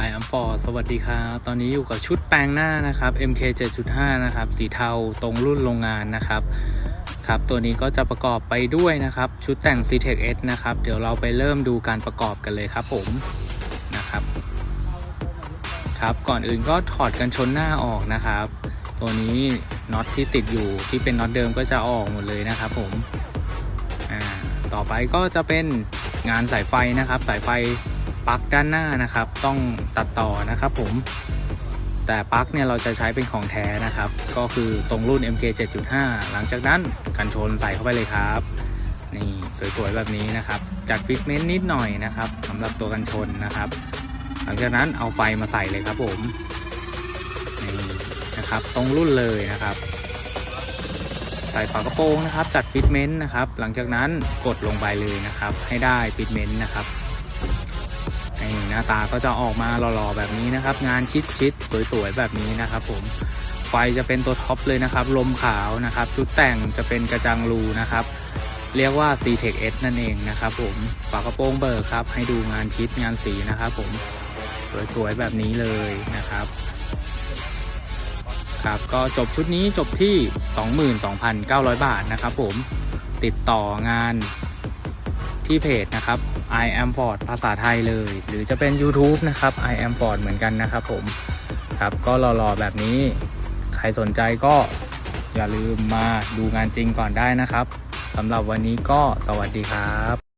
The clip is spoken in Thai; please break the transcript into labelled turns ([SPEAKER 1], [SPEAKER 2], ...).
[SPEAKER 1] I am for สวัสดีครับ ตอนนี้อยู่กับชุดแปลงหน้านะครับ MK 7.5 นะครับ สีเทาตรงรุ่นโรงงานนะครับ ครับ ตัวนี้ก็จะประกอบไปด้วยนะครับ ชุดแต่ง CTEC S นะครับ เดี๋ยวเราไปเริ่มดูการประกอบกันเลยครับผมนะครับ ครับก่อนอื่นก็ถอดกันชนหน้าออกนะครับ ตัวนี้น็อตที่ติดอยู่ที่เป็นน็อตเดิมก็จะออกหมดเลยนะครับผม อ่า ต่อไปก็จะเป็นงานสายไฟนะครับ สายไฟ ปลั๊กด้านหน้านะครับ ต้องตัดต่อนะครับผม แต่ปลั๊กเนี่ยเราจะใช้เป็นของแท้นะครับ ก็คือตรงรุ่น MK 7.5 หลังจากนั้นกันชนใส่เข้าไปเลยครับ นี่สวยๆแบบนี้นะครับ จัดฟิกเมนต์นิดหน่อยนะครับสำหรับตัวกันชนนะครับ หลังจากนั้นเอาไฟมาใส่เลยครับผมนี่นะครับ ตรงรุ่นเลยนะครับใส่ฝากระโปรงนะครับจัดฟิตเมนต์นะครับ หลังจากนั้นกดลงไปเลยนะครับ ให้ได้ฟิตเมนต์นะครับ นี่หน้าตาก็จะออกมาหล่อๆแบบนี้นะครับ งานชิดๆสวยๆแบบนี้นะครับผมไฟจะเป็นตัวท็อปเลยนะครับ ลมขาวนะครับ ชุดแต่งจะเป็นกระจังรูนะครับ เรียกว่า c t e c S นั่นเองนะครับผมฝากระโปรงเบิกครับ ให้ดูงานชิดงานสีนะครับผมสวยๆแบบนี้เลยนะครับครับก็จบชุดนี้จบที่ 22,900 บาทนะครับผมติดต่องาน ที่เพจนะครับ I am Ford ภาษาไทยเลย หรือจะเป็น YouTube นะครับ I am Ford เหมือนกันนะครับผมครับก็รอๆแบบนี้ ใครสนใจก็อย่าลืมมาดูงานจริงก่อนได้นะครับสำหรับวันนี้ก็สวัสดีครับ